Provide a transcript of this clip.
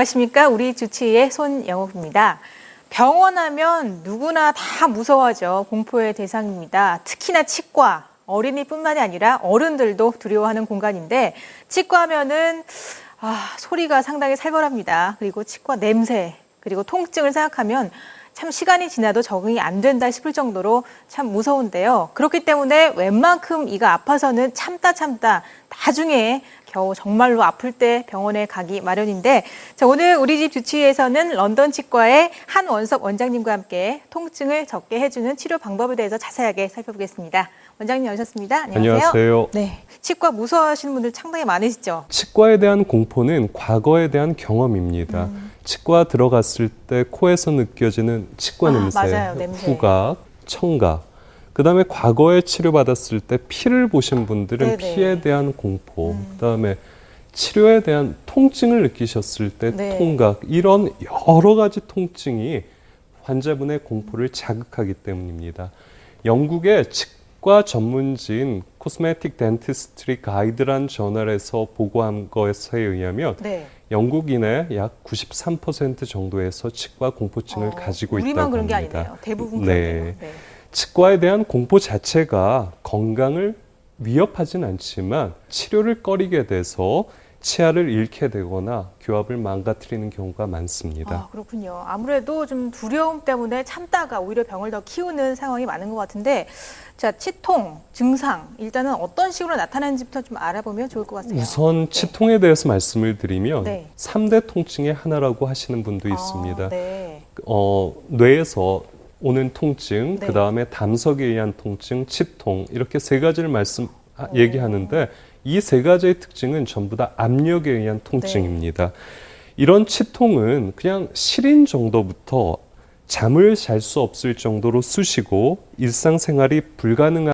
안녕하십니까. 우리 주치의 손영옥입니다. 병원하면 누구나 다 무서워하죠. 공포의 대상입니다. 특히나 치과. 어린이뿐만이 아니라 어른들도 두려워하는 공간인데 치과하면은 아, 소리가 상당히 살벌합니다. 그리고 치과 냄새, 그리고 통증을 생각하면 참 시간이 지나도 적응이 안 된다 싶을 정도로 참 무서운데요. 그렇기 때문에 웬만큼 이가 아파서는 참다 참다 나중에 겨우 정말로 아플 때 병원에 가기 마련인데 자, 오늘 우리 집 주치의에서는 런던 치과의 한원섭 원장님과 함께 통증을 적게 해주는 치료 방법에 대해서 자세하게 살펴보겠습니다. 원장님 오셨습니다. 안녕하세요. 안녕하세요. 네, 치과 무서워하시는 분들 상당히 많으시죠? 치과에 대한 공포는 과거에 대한 경험입니다. 음. 치과 들어갔을 때 코에서 느껴지는 치과 아, 냄새, 맞아요, 냄새. 후각, 청각. 그다음에 과거에 치료받았을 때 피를 보신 분들은 네네. 피에 대한 공포, 음. 그다음에 치료에 대한 통증을 느끼셨을 때 네. 통각 이런 여러 가지 통증이 환자분의 공포를 자극하기 때문입니다. 영국의 치과 전문지인 코스메틱 덴티스트리 가이드란 저널에서 보고한 것에 의하면 네. 영국인의 약 93% 정도에서 치과 공포증을 어, 가지고 우리만 있다고 그런 게 합니다. 아니네요. 대부분 네. 그러네요. 네. 치과에 대한 공포 자체가 건강을 위협하진 않지만 치료를 꺼리게 돼서 치아를 잃게 되거나 교합을 망가뜨리는 경우가 많습니다. 아, 그렇군요. 아무래도 좀 두려움 때문에 참다가 오히려 병을 더 키우는 상황이 많은 것 같은데, 자, 치통, 증상, 일단은 어떤 식으로 나타나는지부터 좀 알아보면 좋을 것 같아요. 우선 치통에 대해서 말씀을 드리면 네. 삼대 통증의 하나라고 하시는 분도 있습니다. 아, 네. 어, 뇌에서 오는 통증, 네. 그 다음에 담석에 의한 통증, 치통 이렇게 세 가지를 말씀 하- 오. 얘기하는데 이 세 가지의 특징은 전부 다 압력에 의한 네. 통증입니다. 이런 치통은 그냥 시린 정도부터 잠을 잘 수 없을 정도로 쑤시고 일상생활이 불가능한